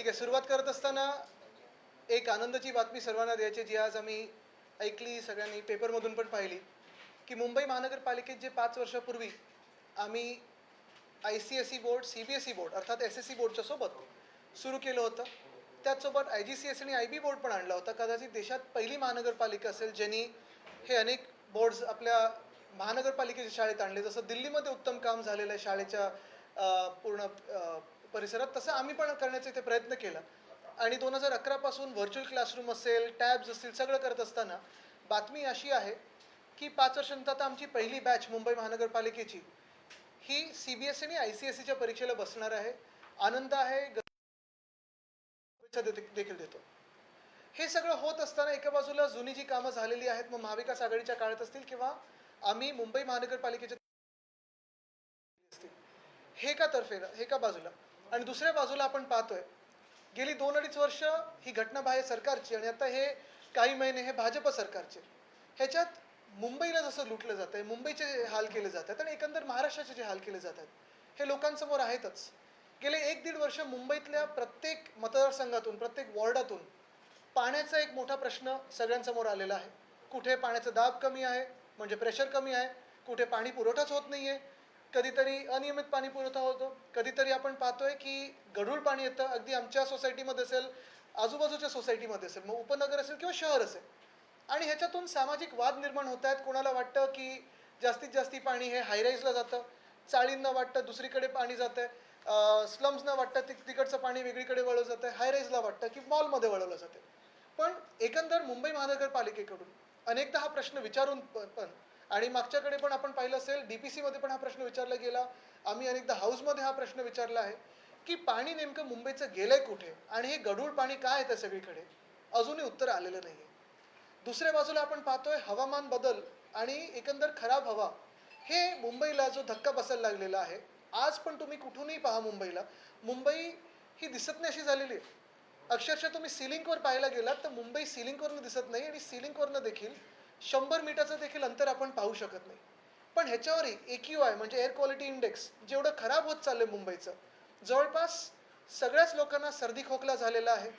ठीक आहे सुरुवात करत असताना एक आनंदाची बातमी सर्वांना द्यायची जी आज आम्ही ऐकली सगळ्यांनी पेपरमधून पण पाहिली की मुंबई महानगरपालिकेत जे पाच वर्षापूर्वी आम्ही I C S E board C B S E board अर्थात एस एस सी बोर्डच्या सोबत सुरू केलं होतं. त्याचसोबत I G C S E I B board पण आणला होता. कदाचित देशात पहिली महानगरपालिका असेल ज्यांनी हे अनेक बोर्ड्स आपल्या महानगरपालिकेच्या शाळेत आणले. जसं दिल्लीमध्ये उत्तम काम झालेलं आहे शाळेच्या पूर्ण परिसरात तसं आम्ही पण करण्याचा इथे प्रयत्न केला. आणि दोन हजार अकरापासून व्हर्च्युअल क्लासरूम असेल टॅब्स असतील सगळं करत असताना बातमी अशी आहे की पाच वर्षांत आता आमची पहिली बॅच मुंबई महानगरपालिकेची ही सी बी एस आणि आय सी एस सीच्या परीक्षेला बसणार आहे. आनंद आहे देखील देतो. हे सगळं होत असताना एका बाजूला जुनी जी कामं झालेली आहेत मग महाविकास आघाडीच्या काळात असतील किंवा आम्ही मुंबई महानगरपालिकेच्या हे का तर्फे हे का बाजूला. आणि दुसऱ्या बाजूला आपण पाहतोय गेली दोन अडीच वर्ष ही घटना बाह्य सरकारची आणि आता हे काही महिने हे भाजप सरकारचे. ह्याच्यात मुंबईला जसं लुटलं जात आहे मुंबईचे हाल केले जात आहेत आणि एकंदर महाराष्ट्राचे जे हाल केले जात आहेत हे लोकांसमोर आहेतच. गेले एक दीड वर्ष मुंबईतल्या प्रत्येक मतदारसंघातून प्रत्येक वॉर्डातून पाण्याचा एक मोठा प्रश्न सगळ्यांसमोर आलेला आहे. कुठे पाण्याचा दाब कमी आहे म्हणजे प्रेशर कमी आहे कुठे पाणी पुरवठाच होत नाही आहे कधीतरी अनियमित पाणी पुरवठा होतो. कधीतरी आपण पाहतोय की गढूळ पाणी येतं अगदी आमच्या सोसायटीमध्ये असेल आजूबाजूच्या सोसायटीमध्ये असेल मग उपनगर असेल किंवा शहर असेल. आणि ह्याच्यातून सामाजिक वाद निर्माण होत आहेत. कोणाला वाटतं की जास्तीत जास्ती पाणी हे हायराईजला जातं. चाळींना वाटतं दुसरीकडे पाणी जातं स्लम्सना वाटतं ती तिकडचं पाणी वेगळीकडे वळवलं जातं हायराईजला वाटतं की मॉलमध्ये वळवलं जातं पण एकंदर मुंबई महानगरपालिकेकडून अनेकदा हा प्रश्न विचारून पण आणि मागच्याकडे पण आपण पाहिलं असेल डी पी सीमध्ये पण हा प्रश्न विचारला गेला. आम्ही अनेकदा हाऊसमध्ये हा प्रश्न विचारला आहे की पाणी नेमकं मुंबईचं गेलंय कुठे? आणि हे गढूळ पाणी काय येतं सगळीकडे? अजूनही उत्तर आलेलं नाही आहे दुसऱ्या बाजूला आपण पाहतोय हवामान बदल आणि एकंदर खराब हवा हे मुंबईला जो धक्का बसायला लागलेला आहे. आज पण तुम्ही कुठूनही पहा मुंबईला. मुंबई ही दिसत नाही अशी झालेली आहे. अक्षरशः तुम्ही सिलिंकवर पाहायला गेलात तर मुंबई सिलिंकवरनं दिसत नाही आणि सिलिंकवरनं देखील शंभर मीटरचं देखील अंतर आपण पाहू शकत नाही. पण ह्याच्यावरही ए क्यू आय म्हणजे एअर क्वालिटी इंडेक्स जेवढं खराब होत चाललंय मुंबईचं जवळपास सगळ्याच लोकांना सर्दी खोकला झालेला आहे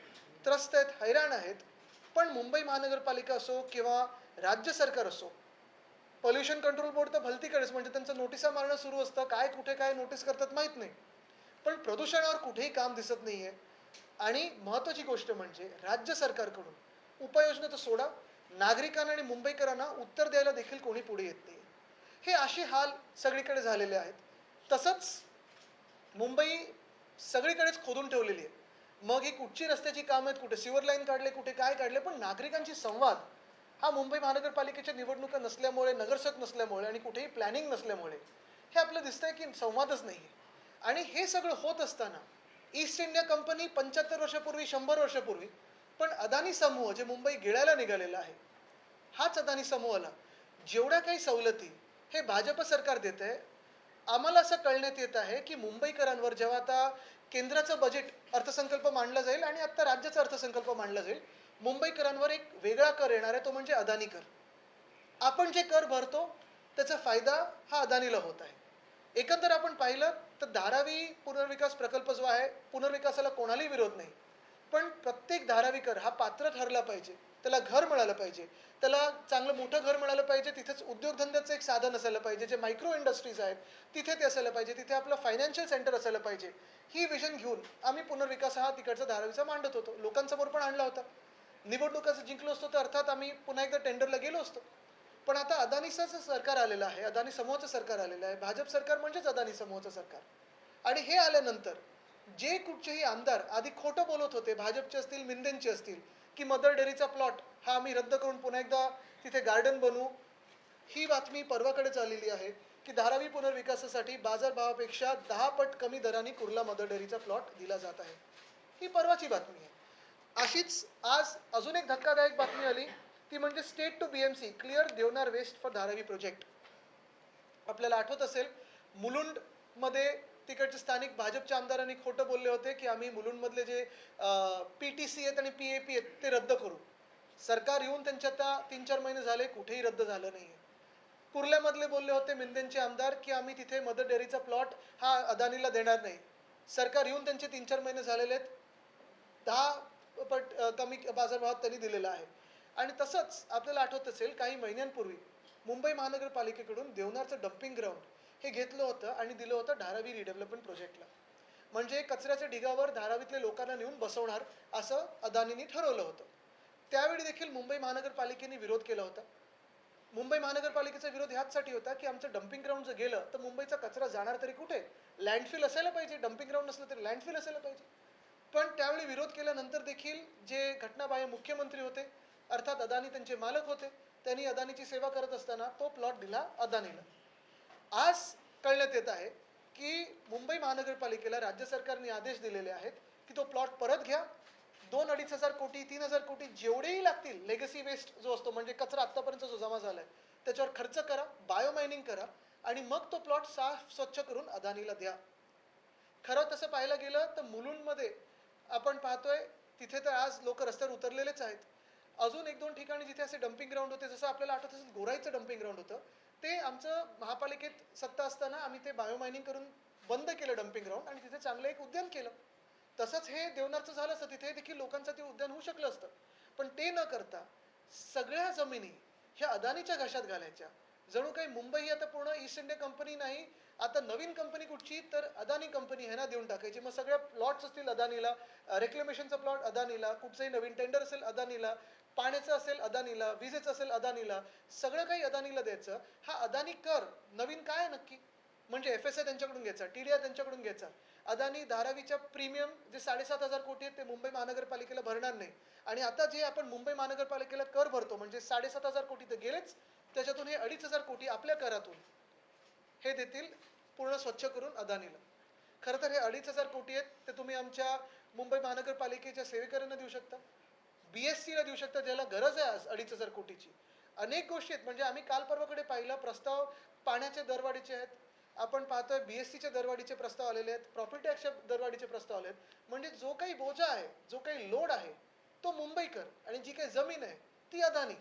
त्रस्त आहेत हैराण आहेत. पण मुंबई महानगरपालिका असो किंवा राज्य सरकार असो पोल्युशन कंट्रोल बोर्ड तर भलतीकडेच म्हणजे त्यांचं नोटिसा मारणं सुरू असतं. काय कुठे काय नोटीस करतात माहीत नाही. पण प्रदूषणावर कुठेही काम दिसत नाहीये. आणि महत्त्वाची गोष्ट म्हणजे राज्य सरकारकडून उपाययोजना तर सोडा. नागरिकांना आणि मुंबईकरांना उत्तर द्यायला देखील कोणी पुढे येत नाही. हे असे हाल सगळीकडे झालेले आहेत. तसंच मुंबई सगळीकडेच खोदून ठेवलेली आहे. मग ही कुठची रस्त्याची कामं आहेत कुठे सिवर लाईन काढले कुठे काय काढले पण नागरिकांची संवाद हा मुंबई महानगरपालिकेच्या निवडणुका नसल्यामुळे नगरसेवक नसल्यामुळे आणि कुठेही प्लॅनिंग नसल्यामुळे हे आपलं दिसतंय की संवादच नाही आहे आणि हे सगळं होत असताना ईस्ट इंडिया कंपनी पंच्याहत्तर वर्षापूर्वी शंभर वर्षापूर्वी पण अदानी समूह जे मुंबई गिळायला निघालेला आहे हाच अदानी समूहाला. जेवढ्या काही सवलती हे भाजप सरकार देत आहे आम्हाला असं कळण्यात येत आहे की मुंबईकरांवर जेव्हा आता केंद्राचं बजेट अर्थसंकल्प मांडला जाईल आणि आता राज्याचा अर्थसंकल्प मांडला जाईल मुंबईकरांवर एक वेगळा कर येणार आहे तो म्हणजे अदानी कर. आपण जे कर भरतो त्याचा फायदा हा अदानीला होत आहे. एकंदर आपण पाहिलं तर धारावी पुनर्विकास प्रकल्प जो आहे पुनर्विकासाला कोणालाही विरोध नाही. पण प्रत्येक धारावीकर हा पात्र ठरला पाहिजे. त्याला घर मिळालं पाहिजे. त्याला चांगलं मोठं घर मिळालं पाहिजे. तिथेच उद्योगधंद्याचं एक साधन असायला पाहिजे. जे मायक्रो इंडस्ट्रीज आहेत तिथे ते असायला पाहिजे. तिथे आपलं फायनान्शियल सेंटर असायला पाहिजे. ही विजन घेऊन आम्ही पुनर्विकास हा तिकडचा धारावीचा मांडत होतो. लोकांसमोर पण आणला होता. निवडणुका जिंकलो असतो तर अर्थात आम्ही पुन्हा एकदा टेंडरला गेलो असतो. पण आता अदानीचं सरकार आलेलं आहे. अदानी समूहाचं सरकार आलेलं आहे. भाजप सरकार म्हणजेच अदानी समूहाचं सरकार. आणि हे आल्यानंतर जे कुठचेही आमदार आधी खोटं बोलत होते भाजपचे असतील मिंदेंचे असतील की मदर डेअरीचा प्लॉट हा आम्ही रद्द करून पुन्हा एकदा तिथे गार्डन बनवू ही बातमी परवाकडेच आलेली आहे की धारावी पुनर्विकासासाठी बाजारभावापेक्षा दहा पट कमी दराने कुर्ला मदर डेअरीचा प्लॉट दिला जात आहे. ही परवाची बातमी आहे. अशीच आज अजून एक धक्कादायक बातमी आली ती म्हणजे state to BMC clear Deonar waste for Dharavi project आपल्याला आठवत असेल मुलुंडमध्ये तिकडचे स्थानिक भाजपच्या आमदारांनी खोटं बोलले होते की आम्ही मुलुंडमधले जे पी टी सी आहेत आणि पी ए पी आहेत ते रद्द करू. सरकार येऊन त्यांच्या आता तीन चार महिने झाले कुठेही रद्द झालं नाही आहे कुर्ल्यामधले बोलले होते मिंदेंचे आमदार की आम्ही तिथे मदर डेअरीचा प्लॉट हा अदानीला देणार नाही. सरकार येऊन त्यांचे तीन चार महिने झालेले आहेत. दहा पट कमी बाजारभावात त्यांनी दिलेला आहे. आणि तसंच आपल्याला आठवत असेल काही महिन्यांपूर्वी मुंबई महानगरपालिकेकडून देवनारचं डम्पिंग ग्राउंड हे घेतलं होतं आणि दिलं होतं धारावी रिडेव्हलपमेंट प्रोजेक्टला म्हणजे कचऱ्याच्या ढिगावर धारावीतल्या लोकांना नेऊन बसवणार असं अदानींनी ठरवलं होतं. त्यावेळी देखील मुंबई महानगरपालिकेने विरोध केला होता. मुंबई महानगरपालिकेचा विरोध ह्याचसाठी होता की आमचं डम्पिंग ग्राउंड जर गेलं तर मुंबईचा कचरा जाणार तरी कुठे? लँडफिल असायला पाहिजे. डम्पिंग ग्राउंड नसलं तरी लँडफिल असायला पाहिजे. पण त्यावेळी विरोध केल्यानंतर देखील जे घटनाबाह्य मुख्यमंत्री होते अर्थात अदानी त्यांचे मालक होते त्यांनी अदानीची सेवा करत असताना तो प्लॉट दिला अदानीला आज कळण्यात येत आहे की मुंबई महानगरपालिकेला राज्य सरकारने आदेश दिलेले आहेत की तो प्लॉट परत घ्या. दोन अडीच हजार कोटी तीन हजार कोटी जेवढेही लागतील लेगसी वेस्ट जो असतो म्हणजे कचरा आत्तापर्यंत जो जमा झालाय त्याच्यावर खर्च करा बायोमायनिंग करा आणि मग तो प्लॉट साफ स्वच्छ करून अदानीला द्या. खरं तसं पाहायला गेलं तर मुलुंडमध्ये आपण पाहतोय तिथे तर आज लोक रस्त्यावर उतरलेलेच आहेत. अजून एक दोन ठिकाणी जिथे असे डम्पिंग ग्राउंड होते जसं आपल्याला आठवत असेल गोराईचं डम्पिंग ग्राउंड होतं ते आमचं महापालिकेत सत्ता असताना आम्ही ते बायोमायनिंग करून बंद केलं डम्पिंग ग्राउंड आणि तिथे चांगलं एक उद्यान केलं. तसंच हे देवनारचं झालं असतं तिथे देखील लोकांचं ते उद्यान होऊ शकलं असतं. पण ते न करता सगळ्या जमिनी ह्या अदानीच्या घशात घालायच्या. जणू काही मुंबई ही आता पूर्ण ईस्ट इंडिया कंपनी नाही आता नवीन कंपनी कुठची तर अदानी कंपनी ह्यांना देऊन टाकायची. मग सगळ्या प्लॉट्स असतील अदानीला रेक्लेमेशनचा प्लॉट अदानीला कुठचंही नवीन टेंडर असेल अदानीला पाण्याचं असेल अदानीला विजेचं असेल अदानीला सगळं काही अदानीला द्यायचं. हा अदानी कर. नवीन काय नक्की? म्हणजे एफ एस आय त्यांच्याकडून घ्यायचा टी डी आर त्यांच्याकडून घ्यायचा. अदानी धारावीच्या प्रीमियम जे साडेसात हजार कोटी आहेत ते मुंबई महानगरपालिकेला भरणार नाही. आणि आता जे आपण मुंबई महानगरपालिकेला कर भरतो म्हणजे साडेसात हजार कोटी तर गेलेच त्याच्यातून हे अडीच हजार कोटी आपल्या करातून हे देतील पूर्ण स्वच्छ करून अदानीला. खरं तर हे अडीच हजार कोटी आहेत ते तुम्ही आमच्या मुंबई महानगरपालिकेच्या सेवेकऱ्यांना देऊ शकता. बी एस सीला देऊ शकता ज्याला गरज आहे आज अडीच हजार कोटीची. अनेक गोष्टी आहेत. म्हणजे आम्ही काल परवाकडे पाहिलं प्रस्ताव पाण्याच्या दरवाढीचे आहेत. आपण पाहतोय बी एस सीच्या दरवाढीचे प्रस्ताव आलेले आहेत. प्रॉपर्टी टॅक्सच्या दरवाढीचे प्रस्ताव आले आहेत म्हणजे जो काही बोजा आहे जो काही लोड आहे तो मुंबईकर आणि जी काही जमीन आहे ती अदानी.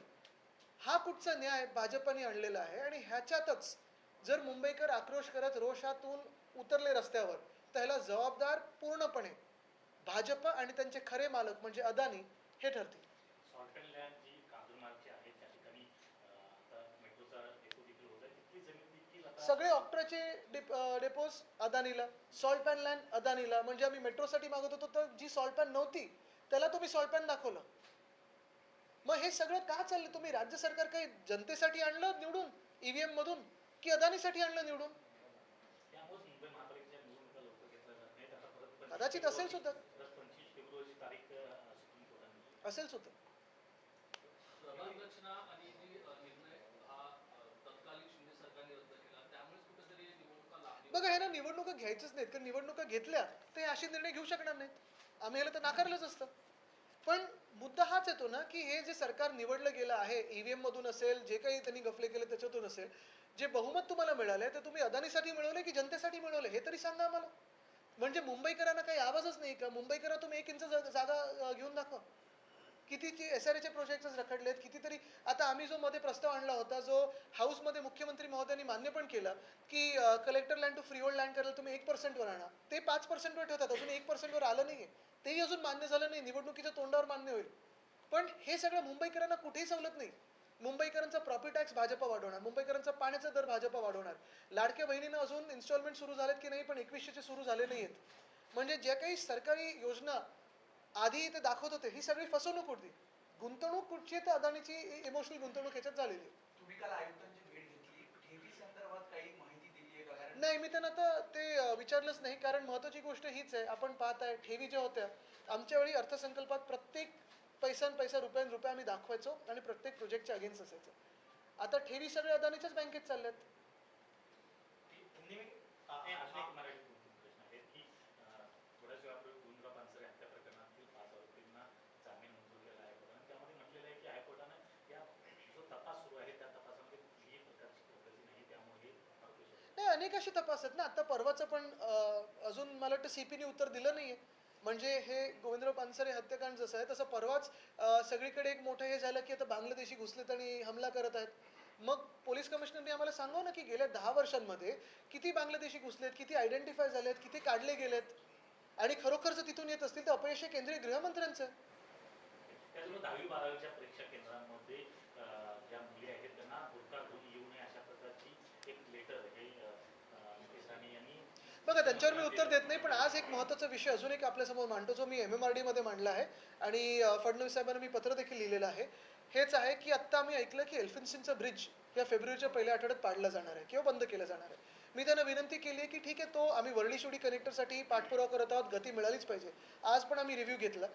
हा कुठचा न्याय भाजपने आणलेला आहे आणि ह्याच्यातच जर मुंबईकर आक्रोश करत रोषातून उतरले रस्त्यावर तर ह्याला जबाबदार पूर्णपणे भाजप आणि त्यांचे खरे मालक म्हणजे अदानी हे ठरतील सॉल्ट अँड लँड जी कांजूरमार्गची आहे त्या ठिकाणी अं, आता मेट्रोचा डेपो देखील होत आहे. तिथली जमीन देखील आता सगळे ऑक्ट्राचे डिप डेपोज अदानीला सॉल्ट पॅन लँड अदानीला म्हणजे आम्ही मेट्रोसाठी मागत होतो तर जी सॉल्ट पॅन नव्हती त्याला तुम्ही सॉल्ट पॅन दाखवलं. मग हे सगळं का चाललं? तुम्ही राज्य सरकार काही जनतेसाठी आणलं निवडून? ईव्हीएम मधून? की अदानीसाठी आणलं निवडून? त्यामुळेच मुंबई महापालिकेच्या निवडणुका लांबली बघा ह्यांना निवडणुका घ्यायचंच नाहीत कारण निवडणुका घेतल्या ते असे निर्णय घेऊ शकणार नाहीत. आम्ही ह्याला तर नाकारलंच असतं. पण मुद्दा हाच येतो ना की हे जे सरकार निवडलं गेलं आहे ईव्हीएम मधून असेल जे काही त्यांनी गफले केले त्याच्यातून असेल जे बहुमत तुम्हाला मिळाले ते तुम्ही अदानीसाठी मिळवले की जनतेसाठी मिळवले हे तरी सांगा आम्हाला. म्हणजे मुंबईकरांना काही आवाजच नाही का? मुंबईकरांना तुम्ही एक इंच जागा घेऊन दाखवा. कितीची एस आर एचे प्रोजेक्ट्स रखडलेत कितीतरी आता आम्ही जो मध्ये प्रस्ताव आणला होता जो हाऊसमध्ये मुख्यमंत्री महोदयांनी मान्य पण केलं की collector land to freehold land करायला तुम्ही एक पर्सेंटवर आणा. ते पाच पर्सेंटवर ठेवतात अजून एक पर्सेंटवर आलं नाहीये. तेही अजून मान्य झालं नाही निवडणुकीच्या तोंडावर मान्य होईल. पण हे सगळं मुंबईकरांना कुठेही सवलत नाही. मुंबईकरांचा प्रॉपर्टी टॅक्स भाजपा वाढवणार मुंबईकरांचा पाण्याचा दर भाजपा वाढवणार. लाडक्या बहिणीनं अजून इन्स्टॉलमेंट सुरू झालेत की नाही पण एकवीसशेचे सुरू झाले नाही आहेत म्हणजे ज्या काही सरकारी योजना आधी ते दाखवत होते. ही सगळी फसवणूक होती. गुंतवणूक कुठची तर अदानीची इमोशनल गुंतवणूक ह्याच्यात झालेली आहे. तुम्ही काल आयुक्तांची भेट घेतली. ठेवी संदर्भात काही माहिती दिली आहे का? कारण नाही मी त्यांना तर ते विचारलंच नाही. कारण महत्वाची गोष्ट हीच आहे. आपण पाहत आहे ठेवी ज्या होत्या आमच्या वेळी अर्थसंकल्पात प्रत्येक पैशान पैसा रुपयान रुपया आम्ही दाखवायचो आणि प्रत्येक प्रोजेक्टच्या अगेन्स्ट असायचं. आता ठेवी सगळे अदानीच्याच बँकेत चालल्यात ती- तुम्ही अं, हे अजून एक मराठी दोन तीन प्रश्न आहेत की अं, थोड्याच वेळापूर्वी गुंजराव पानसरे हत्या प्रकरणातील पाच आरोपींना जामीन मंजूर केला हायकोर्टाने त्यामध्ये म्हटलेलं आहे की हायकोर्टानं या जो तपास सुरू आहे त्या तपासामध्ये कुठलीही प्रकारची प्रगती नाही त्यामुळे हे आरोपी सोडले. नाही अनेक असे तपास आहेत ना. आता परवाचं पण अजून मला वाटतं सीपीने उत्तर दिलं नाहीये. म्हणजे हे गोविंदराव पानसरे हत्याकांड जसं आहे तसं परवाच सगळीकडे एक मोठं हे झालं की आता बांगलादेशी घुसलेत आणि हमला करत आहेत. मग पोलीस कमिशनरने आम्हाला सांगावं ना की गेल्या दहा वर्षांमध्ये किती बांगलादेशी घुसलेत किती आयडेंटिफाय झालेत किती काढले गेलेत? आणि खरोखर जर तिथून येत असतील तर अपयश हे केंद्रीय गृहमंत्र्यांचं आहे त्याचबरोबर दहावी बारावीच्या परीक्षा केंद्रांमध्ये अं, ज्या मुली आहेत त्यांना बुरका घेऊन येऊ नये अशा प्रकारची एक लेटर हे अं, अं, नितेश राणे यांनी बघा त्यांच्यावर मी उत्तर देत नाही पण आज एक महत्त्वाचा विषय अजून एक आपल्यासमोर मांडतो जो मी एम एम आर डीमध्ये मांडला आहे. आणि फडणवीस साहेबांना मी पत्र देखील लिहिलेलं आहे. हेच आहे की आत्ता आम्ही ऐकलं की एल्फिन्सिनचं ब्रिज या फेब्रुवारीच्या पहिल्या आठवड्यात पाडला जाणार आहे किंवा बंद केलं जाणार आहे. मी त्यांना विनंती केली आहे की ठीक आहे तो आम्ही वर्ली शिवडी कनेक्टरसाठी पाठपुरावा करत आहोत गती मिळालीच पाहिजे. आज पण आम्ही रिव्ह्यू घेतला.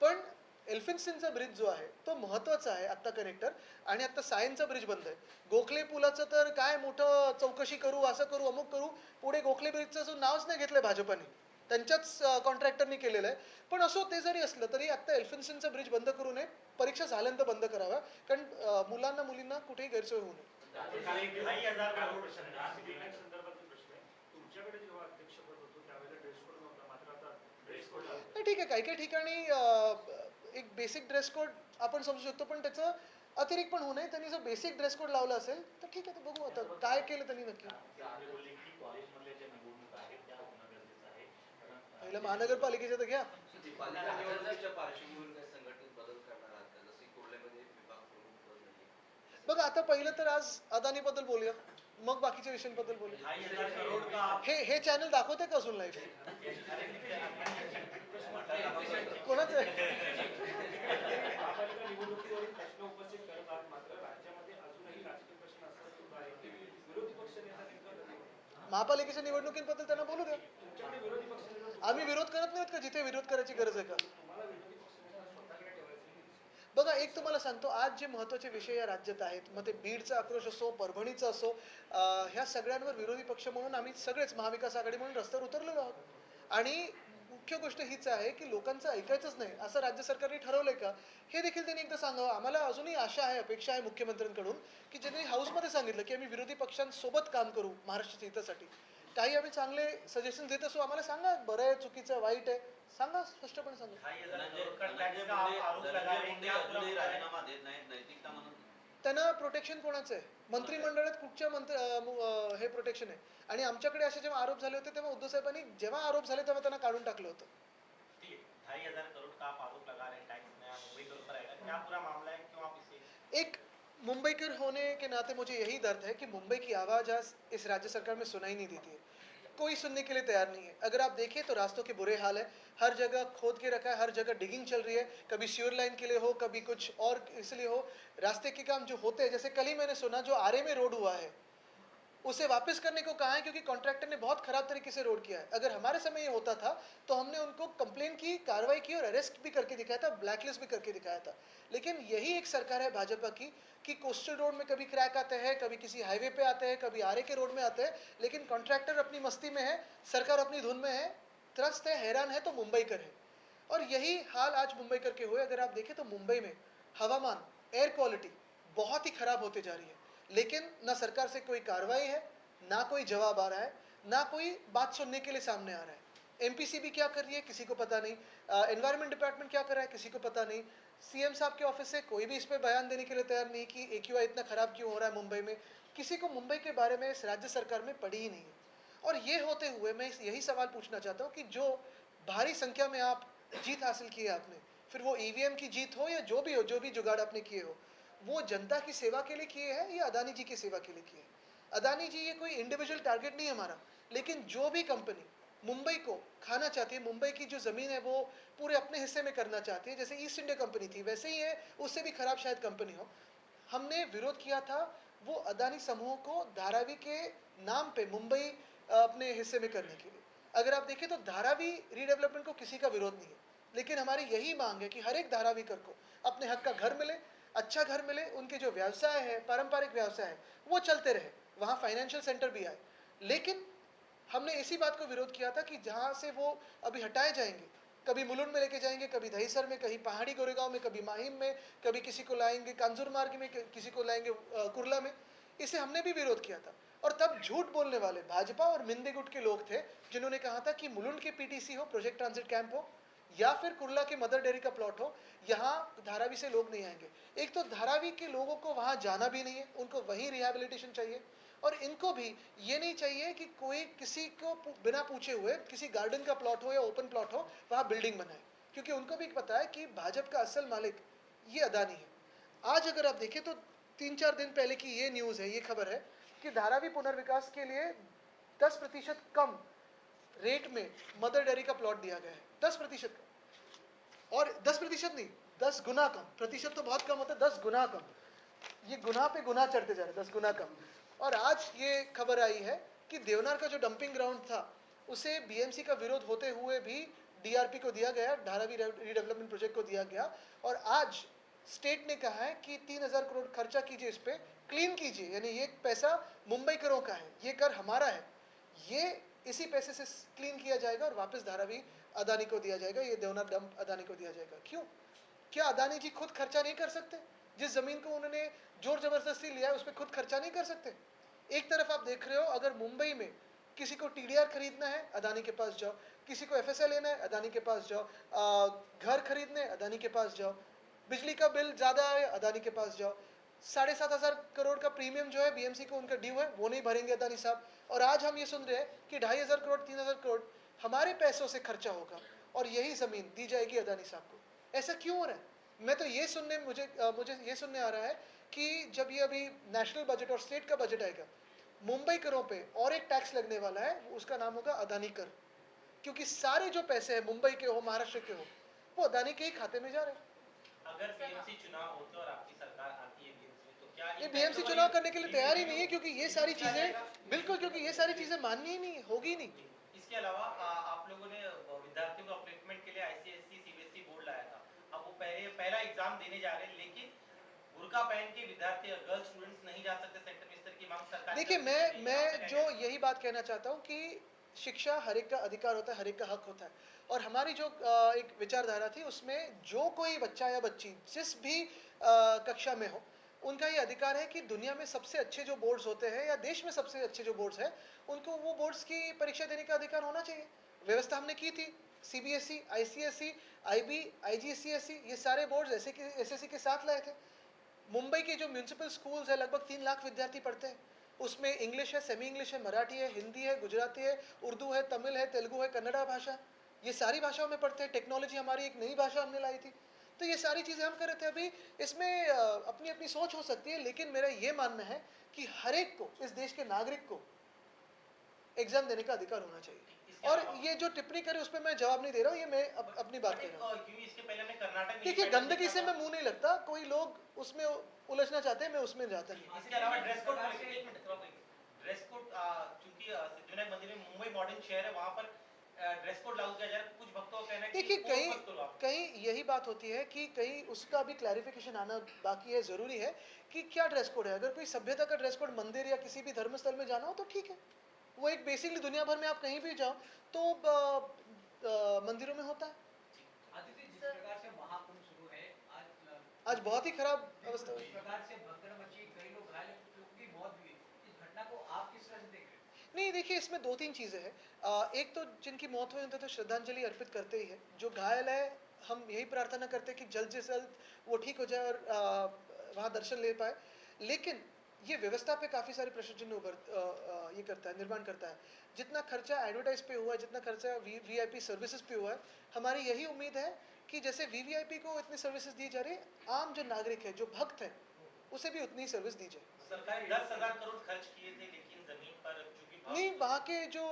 पण एल्फिन्सिनचा ब्रिज जो आहे तो महत्त्वाचा आहे आत्ता कनेक्टर आणि आत्ता सायनचा ब्रिज बंद आहे. गोखले पुलाचं तर काय मोठं चौकशी करू असं करू अमुक करू पुढे गोखले ब्रिजचं नावच नाही घेतलंय भाजपाने. त्यांच्याच कॉन्ट्रॅक्टरनी केलेलं आहे. पण असो ते जरी असलं तरी आत्ता एल्फिन्सिनचा ब्रिज बंद करू नये. परीक्षा झाल्यानंतर बंद कराव्या कारण मुलांना मुलींना कुठेही गैरसोय होऊ नये. नाही ठीक आहे. काही काही ठिकाणी एक बेसिक ड्रेस कोड आपण समजू शकतो पण त्याचं अतिरिक्त पण होऊ नये. त्यांनी जर बेसिक ड्रेस कोड लावला असेल तर ठीक आहे तर बघू आता काय केलं त्यांनी नक्की. पहिलं महानगरपालिकेचं तर घ्या. बघा आता पहिलं तर आज अदानीबद्दल बोलूया. मग बाकीच्या विषयांबद्दल का? हे हे चॅनल दाखवते का अजून लाईव्ह कोणाचं? महापालिकेच्या निवडणुकींबद्दल त्यांना बोलू द्या. आम्ही विरोध करत नाहीत का? जिथे विरोध करायची गरज आहे का तुम्हाला विरोधी पक्ष नेता स्वतःकडे ठेवायचे बघा एक तुम्हाला सांगतो आज जे महत्त्वाचे विषय या राज्यात आहेत मग ते बीडचा आक्रोश असो परभणीचा असो ह्या सगळ्यांवर विरोधी पक्ष म्हणून आम्ही सगळेच महाविकास आघाडी म्हणून रस्त्यावर उतरलेलो आहोत. आणि मुख्य गोष्ट हीच आहे की लोकांचं ऐकायचंच नाही असं राज्य सरकारने ठरवलंय का? हे देखील त्यांनी एकदा सांगावं. आम्हाला अजूनही आशा आहे अपेक्षा आहे मुख्यमंत्र्यांकडून की ज्यांनी हाऊसमध्ये सांगितलं की आम्ही विरोधी पक्षांसोबत काम करू महाराष्ट्राच्या हितासाठी. काही आम्ही चांगले सजेशन देत असू आम्हाला सांगा बरं आहे चुकीचं वाईट आहे. सांगा स्पष्टपणे सांगा? राजीनामा देत नाहीत नैतिकता म्हणून. त्यांना प्रोटेक्शन कोणाचं आहे? मंत्रिमंडळात कुठच्या मंत्री अं, हे प्रोटेक्शन आहे? आणि आमच्याकडे असे जेव्हा आरोप झाले होते तेव्हा उद्धव साहेबांनी जेव्हा आरोप झाले तेव्हा त्यांना काढून टाकलं होतं. ठीक है ढाई हजार करोड़ का आप आरोप लगा रहे हैं टैक्स नया मुंबई के ऊपर आएगा क्या पूरा मामला है क्यों आप इसे एक मुंबईकर होने के नाते मुझे यही दर्द है कि मुंबई की आवाज़ आज इस राज्य सरकार में सुनाई नहीं देती है। कोई सुनने के लिए तैयार नहीं है। अगर आप देखें तो रास्तों के बुरे हाल है। हर जगह खोद के रखा है, हर जगह डिगिंग चल रही है। कभी श्योर लाइन के लिए हो, कभी कुछ और इसलिए हो। रास्ते के काम जो होते हैं, जैसे कल ही मैंने सुना, जो आरे में रोड हुआ है उसे वापस करने को कहा है क्योंकि कॉन्ट्रैक्टर ने बहुत खराब तरीके से रोड किया है। अगर हमारे समय ये होता था तो हमने उनको कंप्लेन की, कार्रवाई की और अरेस्ट भी करके दिखाया था ब्लैकलिस्ट भी करके दिखाया था। लेकिन यही एक सरकार है भाजपा की, कि कोस्टल रोड में कभी क्रैक आते हैं, कभी किसी हाईवे पे आते हैं, कभी आरे के रोड में आते हैं, लेकिन कॉन्ट्रैक्टर अपनी मस्ती में है, सरकार अपनी धुन में है, त्रस्त है, हैरान है तो मुंबई कर है। और यही हाल आज मुंबई करके हुए। अगर आप देखें तो मुंबई में हवामान एयर क्वालिटी बहुत ही खराब होते जा रही है। लेकिन ना सरकार से कोई कार्रवाई है, ना कोई जवाब आ रहा है, ना कोई बात सुनने के लिए सामने आ रहा है। एमपीसीबी क्या कर रही है? किसी को पता नहीं। एनवायरनमेंट डिपार्टमेंट क्या कर रहा है? किसी को पता नहीं। सीएम साहब के ऑफ़िस से कोई भी इस पर बयान देने के लिए तैयार नहीं कि एक्यूआई इतना खराब क्यों हो रहा है मुंबई में। किसी को मुंबई के बारे में इस राज्य सरकार में पड़ी ही नहीं और ये होते हुए मैं यही सवाल पूछना चाहता हूँ कि जो भारी संख्या में आप जीत हासिल की है आपने, फिर वो ईवीएम की जीत हो या जो भी हो, जो भी जुगाड़ आपने किए हो वो जनता की सेवा के लिए किए हैं या अदानी जी की सेवा के लिए किए हैं? अदानी जी, ये कोई इंडिविजुअल टारगेट नहीं है हमारा। लेकिन जो भी कंपनी मुंबई को खाना चाहती है, मुंबई की जो ज़मीन है वो पूरे अपने हिस्से में करना चाहती है, जैसे ईस्ट इंडिया कंपनी थी, वैसे ही है, उससे भी खराब शायद कंपनी हो। हमने विरोध किया था वो अदानी समूह को धारावी के नाम पे मुंबई अपने हिस्से में करने के लिए। अगर आप देखें तो धारावी रीडेवलपमेंट को किसी का विरोध नहीं है। लेकिन हमारी यही मांग है कि हर एक धारावीकर को अपने हक का घर मिले अच्छा घर मिले, उनके जो व्यवसाय है, पारंपरिक व्यवसाय है, वो चलते रहे। वहाँ फाइनेंशियल सेंटर भी आए। लेकिन हमने इसी बात को विरोध किया था कि जहाँ से वो अभी हटाए जाएँगे, कभी मुलुंड में लेके जाएँगे, कभी दहीसर में, कहीं पहाड़ी गोरेगांव में, कभी माहिम में, कभी किसी को लाएँगे कांजूर मार्ग में किसी को लाएँगे कुर्ला में, इसे हमने भी विरोध किया था। और तब झूठ बोलने वाले भाजपा और मिंदे गुट के लोग थे, जिन्होंने कहा था कि मुलुंड के पीटीसी हो प्रोजेक्ट ट्रांजिट कैंप हो या फिर कुर्ला के मदर डेयरी का प्लॉट हो, यहाँ धारावी से लोग नहीं आएँगे। एक तो धारावी के लोगों को वहाँ जाना भी नहीं है, उनको वहीं रिहेबिलिटेशन चाहिए, और इनको भी ये नहीं चाहिए कि कोई किसी को बिना पूछे हुए, किसी गार्डन का प्लॉट हो या ओपन प्लॉट हो, वहाँ बिल्डिंग बनाए। क्योंकि उनको भी पता है कि भाजपा का असल मालिक ये अदानी है। आज अगर आप देखें तो तीन चार दिन पहले की ये न्यूज़ है, ये खबर है कि धारावी पुनर्विकास के लिए दस प्रतिशत कम रेट में मदर डेयरी का प्लॉट दिया गया है, दस प्रतिशत। कम और दस प्रतिशत नहीं, दस गुना कम। प्रतिशत तो बहुत कम होता है, दस गुना कम। ये गुना पे गुना चढ़ते जा रहे हैं, दस गुना कम। और आज ये खबर आई है कि देवनार का जो डंपिंग ग्राउंड था, उसे बीएमसी का विरोध होते हुए भी डीआरपी को दिया गया धारावी रीडेवलपमेंट प्रोजेक्ट को दिया गया। और आज स्टेट ने कहा है कि तीन हज़ार करोड़ खर्चा कीजिए इस पे क्लीन कीजिए। यानी ये पैसा मुंबई करों का है, ये कर हमारा है। ये इसी पैसे से क्लीन किया जाएगा और वापस धारावी अदानी को दिया जाएगा ये देवनार डंप अदानी को दिया जाएगा। क्यों? क्या अदानी जी खुद खर्चा नहीं कर सकते? जिस ज़मीन को उन्होंने ज़ोर ज़बरदस्ती लिया है उस पर खुद खर्चा नहीं कर सकते? एक तरफ़ आप देख रहे हो अगर मुंबई में किसी को टीडीआर खरीदना है अदानी के पास जाओ। किसी को एफ़ लेना है अदानी के पास जाओ। आ, घर खरीदने अदानी के पास जाओ। बिजली का बिल ज़्यादा है अदानी के पास जाओ। साढ़े सात हज़ार करोड़ का प्रीमियम जो है बीएमसी को उनका ड्यू है वो नहीं भरेंगे अदानी साहब। और आज हम ये सुन रहे हैं कि ढाई हज़ार करोड़ तीन हज़ार करोड़ हमारे पैसों से खर्चा होगा और यही ज़मीन दी जाएगी अदानी साहब को। ऐसा क्यों हो रहा है? मैं तो ये सुनने मुझे अ, मुझे ये सुनने आ रहा है कि जब ये अभी नेशनल बजट और स्टेट का बजट आएगा मुंबई करों पे और एक टैक्स लगने वाला है उसका नाम होगा अदानी कर। क्योंकि सारे जो पैसे हैं मुंबई के हो महाराष्ट्र के हो वो अदानी के ही खाते में जा रहे हैं। अगर बीएमसी चुनाव होते और आपकी सरकार आती है बीएमसी तो क्या ये बीएमसी चुनाव करने के लिए तैयार ही नहीं है क्योंकि ये सारी चीज़ें बिल्कुल क्योंकि ये सारी चीज़ें माननी ही नहीं होगी नहीं। इसके अलावा आप लोगों ने विद्यार्थियों को अपलिफ्टमेंट के लिए आईसीएससी सीबीएसई बोर्ड लाया था। अब वो पहले पहला एग्ज़ाम देने जा रहे हैं लेकिन बुरका पहन के विद्यार्थी गर्ल स्टूडेंट्स नहीं जा सकते सेंटर में इस तरह की मांग सरकार देखिए मैं। मैं जो यही बात कहना चाहता हूँ कि शिक्षा हर एक का अधिकार होता है, हर एक का हक होता है। और हमारी जो एक विचारधारा थी, उसमें जो कोई बच्चा या बच्ची जिस भी कक्षा में हो, उनका ये अधिकार है कि दुनिया में सबसे अच्छे जो बोर्ड्स होते हैं या देश में सबसे अच्छे जो बोर्ड्स हैं, उनको वो बोर्ड्स की परीक्षा देने का अधिकार होना चाहिए। व्यवस्था हमने की थी, सीबीएसई, आईसीएसई, आईबी, आईजीसीएसई, ये सारे बोर्ड्स के, एसएससी के साथ लाए थे। मुंबई के जो म्यूनसिपल स्कूल्स है, लगभग तीन लाख विद्यार्थी पढ़ते हैं। उसमें इंग्लिश है सेमी इंग्लिश है, मराठी है, हिंदी है, गुजराती है, उर्दू है, तमिल है, तेलुगु है, कन्नड़ा भाषा। ये सारी भाषाओं में पढ़ते हैं। टेक्नोलॉजी हमारी एक नई भाषा हमने लाई थी। तो ये सारी चीज़ें हम कर रहे थे। अभी इसमें अपनी अपनी सोच हो सकती है, लेकिन मेरा ये मानना है कि हर एक को, इस देश के नागरिक को, एग्ज़ाम देने का अधिकार होना चाहिए। और ये जो टिप्पणी करे उस पर मैं जवाब नहीं दे रहा हूँ ये मैं अप, अपनी बात एक, रहा हूँ। क्योंकि इसके पहले हमने कर्नाटक में देखिए गंदगी से मैं मुँह नहीं लगता कोई लोग उसमें उलझना चाहते हैं मैं उसमें जाता नहीं। इसके अलावा ड्रेस कोड चूँकि मंदिर में मुंबई मॉडर्न शहर है वहाँ पर ड्रेस कोड लागू किया जा रहा है। कुछ भक्तों का कहना है देखिए कहीं करो कहीं यही बात होती है कि कहीं उसका भी क्लैरिफिकेशन आना बाकी है ज़रूरी है कि क्या ड्रेस कोड है? अगर कोई सभ्यता का ड्रेस कोड मंदिर या किसी भी धर्मस्थल में जाना हो तो ठीक है। वो एक बेसिकली दुनिया भर में आप कहीं भी जाओ तो अ, अ, मंदिरों में होता है। जिस प्रकार से महाकुंभ शुरू है आज आज बहुत ही खराब अवस्था इस हुई प्रकार से भगदड़ मची कई लोग घायल हुए, की मौत भी इस घटना को आप किस तरह से देख रहे हैं? नहीं देखिए इसमें दो तीन चीज़ें हैं। एक तो जिनकी मौत हुई उनको तो श्रद्धांजलि अर्पित करते ही है। जो घायल है हम यही प्रार्थना करते हैं कि जल्द से जल्द वो ठीक हो जाए और वहाँ दर्शन ले पाए। लेकिन ये व्यवस्था पे काफ़ी सारे प्रश्न चिन्ह उभर ये करता है निर्माण करता है। जितना खर्चा एडवर्टाइज पे हुआ है जितना खर्चा V V I P services पे हुआ है हमारी यही उम्मीद है कि जैसे वी वी आई पी को इतनी सर्विसेज़ दी जा रही है आम जो नागरिक है जो भक्त है उसे भी उतनी सर्विस दी जाए। सरकार दस हज़ार करोड़ खर्च किए थे लेकिन ज़मीन पर नहीं वहाँ के जो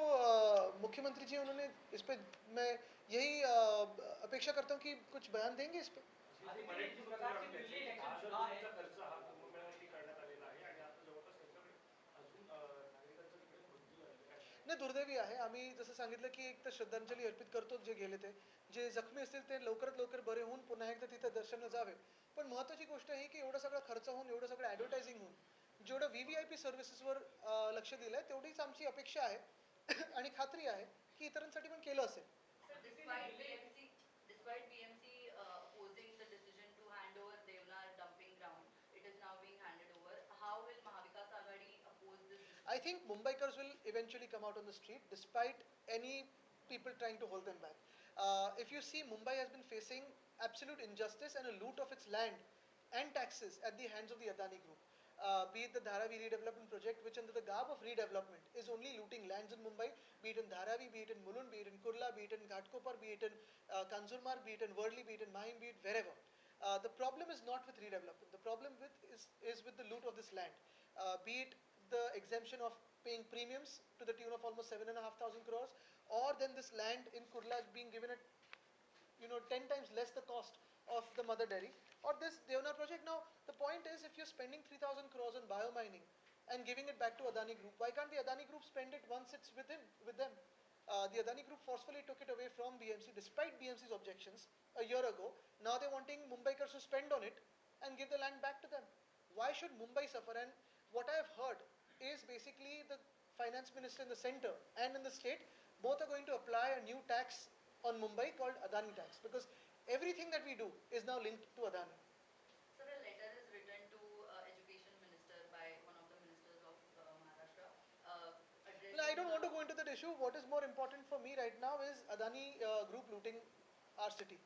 मुख्यमंत्री जी उन्होंने इस पे मैं यही अपेक्षा करता हूँ कि कुछ बयान देंगे इस पे। नाही दुर्दैवी आहे. आम्ही जसं सांगितलं की एक तर श्रद्धांजली अर्पित करतो जे गेले ते. जे जखमी असतील ते लवकरात लवकर बरे होऊन पुन्हा एकदा तिथं दर्शनं जावे. पण महत्त्वाची गोष्ट ही की एवढा सगळा खर्च होऊन एवढं सगळं ॲडव्हर्टायझिंग होऊन जेवढं व्ही व्ही आय पी सर्व्हिसेसवर लक्ष दिलं आहे तेवढीच आमची अपेक्षा आहे. आणि खात्री आहे की इतरांसाठी पण केलं असेल. I think Mumbaikars will eventually come out on the street despite any people trying to hold them back. Uh, if you see, Mumbai has been facing absolute injustice and a loot of its land and taxes at the hands of the Adani group. uh, be it the Dharavi redevelopment project, which under the garb of redevelopment is only looting lands in Mumbai, be it in Dharavi, be it in Mulund, be it in Kurla, be it in Ghatkopar, be it in uh, be it in Worli, be it in Mahim, be it wherever. Uh, the problem is not with redevelopment. The problem with is, is with the loot of this land. Uh, be it the exemption of paying premiums to the tune of almost seven and a half thousand crores, or then this land in Kurla is being given at you know 10 times less the cost of the mother dairy or this Devna project. Now, the point is if you're spending 3,000 crores on biomining and giving it back to Adani Group, why can't the Adani Group spend it once it's within, with them? Uh, the Adani Group forcefully took it away from BMC despite BMC's objections a year ago. Now they're wanting Mumbaikars to spend on it and give the land back to them. Why should Mumbai suffer? And what I have heard is basically the finance minister in the center and in the state both are going to apply a new tax on Mumbai called Adani tax because everything that we do is now linked to Adani. Sir, a letter is written to uh, education minister by one of the ministers of uh, Maharashtra. Uh, addressing Well, I don't want to go into that issue. What is more important for me right now is Adani uh, group looting our city.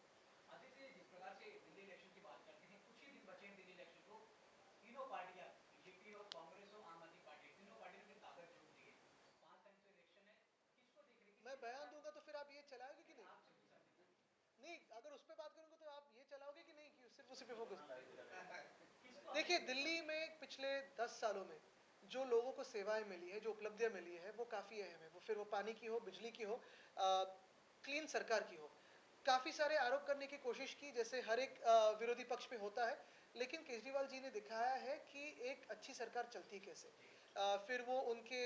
उसी पे focus देखिए दिल्ली में पिछले दस सालों में जो लोगों को सेवाएँ मिली है जो उपलब्धियाँ मिली है वो काफ़ी अहम है। वो फिर वो पानी की हो बिजली की हो आ, क्लीन सरकार की हो। काफ़ी सारे आरोप करने की कोशिश की जैसे हर एक विरोधी पक्ष में होता है लेकिन केजरीवाल जी ने दिखाया है कि एक अच्छी सरकार चलती कैसे? अ, फिर वो उनके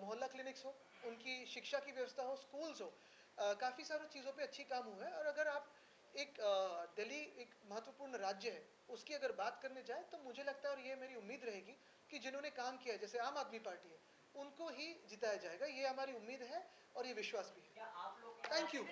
मोहल्ला क्लिनिक्स हो उनकी शिक्षा की व्यवस्था हो स्कूल्स हो काफ़ी सारी चीज़ों पे अच्छी काम हुआ है। और अगर आप एक दिल्ली एक महत्वपूर्ण राज्य है उसकी अगर बात करने जाए तो मुझे लगता है और ये मेरी उम्मीद रहेगी कि जिन्होंने काम किया जैसे आम आदमी पार्टी है उनको ही जिताया जाएगा ये हमारी उम्मीद है और ये विश्वास भी है थैंक यू